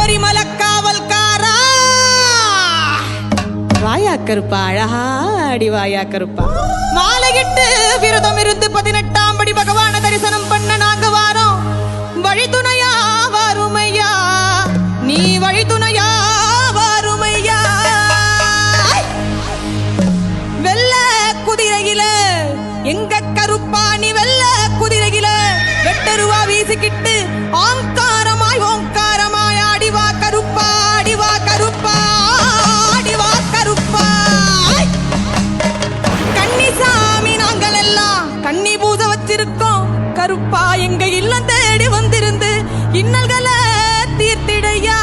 சபரிமல காவல்காரா. வாயா கருப்பா அழகா அடி வாயா கருப்பா மாலையிட்டு விரதம் இருந்து பதினெட்டாம் படி பகவான தரிசனம் பண்ண நாங்க வாரோம். வழித்துணையா வருமையா. நீ வழித்துணையா வாருமையா. வெள்ள குதிரையில எங்க நீ வெள்ள குதிரையில வெட்டருவா வீசிக்கிட்டு ஆங்காரமாய் பூஜை வச்சிருக்கோம் கருப்பா எங்க இல்லம் தேடி வந்திருந்து இன்னல்களை தீர்த்திடையா?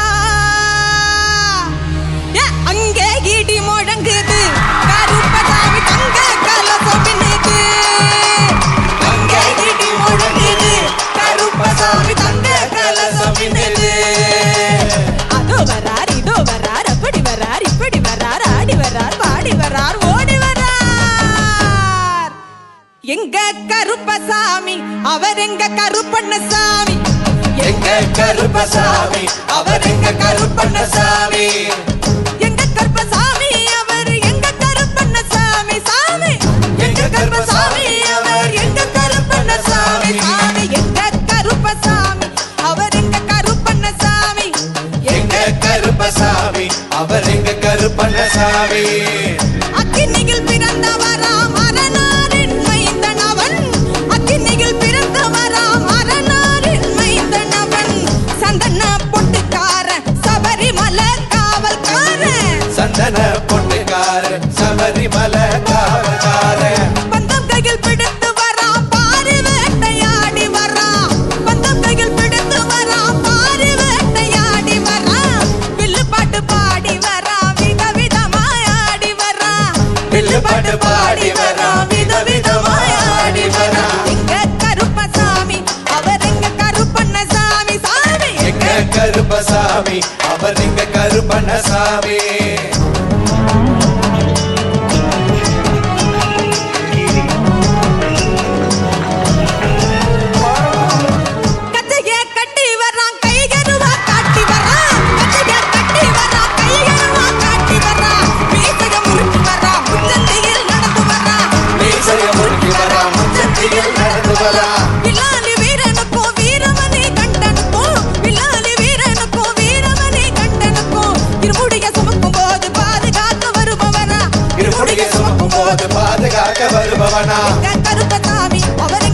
கருப்பசாமி அவர் எங்க கருப்பண்ணசாமி? எங்க கருப்பசாமி அவர் எங்க கருப்பண்ணசாமி? எங்க கருப்பசாமி அவர் எங்க கருப்பண்ணசாமி சாமி? எங்க கருப்பசாமி அவர் எங்க கருப்பண்ணசாமி? சாமி எங்க கருப்பசாமி அவர் எங்க கருப்பண்ணசாமி? எங்க கருப்பசாமி அவர் எங்க கருப்பண்ணசாமி? சந்தன பொண்ணுக்கார சபரிமலை காவல்கார பந்தம் கையில் பிடித்து வரான் பாரி வேட்டையாடி வரான் பந்தம் கையில் பிடித்து வரான் பாரி வேட்டையாடி வரான் வில்லு பாட்டு பாடி வரான் விதவிதமாய் ஆடி வரான் வில்லு பாட்டு பாடி வரான் விதவிதமாய் ஆடி வரான் எங்க கருப்பசாமி அவர் எங்க கருப்பண்ணசாமி சாமி. எங்க கருப்பசாமி அவர் எங்க கருப்பண்ணசாமி? Bye. போது பாதுகாக்க வருபவனா? கருத்த கருப்பசாமி அவர்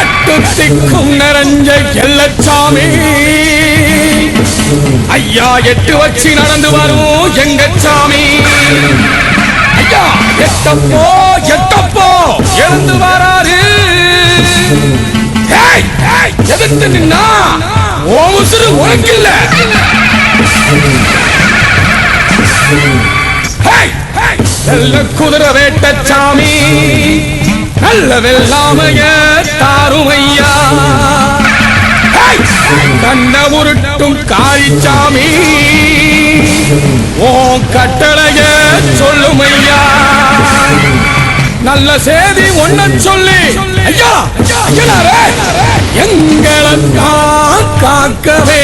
எட்டு திக்கும் நிறைஞ்ச எல்லச்சாமி. ஐயா எட்டு வச்சு நடந்து வரும் எங்க சாமி ஐயா எட்டப்போ எட்டப்போ எழுந்து வராரு. எதிர்த்து நின்னா ஓ உசுறு உனக்கு இல்லை ஏய், நல்ல குதிரை சாமி நல்ல வெள்ளாமைய தாருமையா கண்ண உருட்டும் காளிச்சாமி ஓ கட்டளைய சொல்லுமையா நல்ல செய்தி ஒன்ன சொல்லி ஐயா எங்களை காக்கவே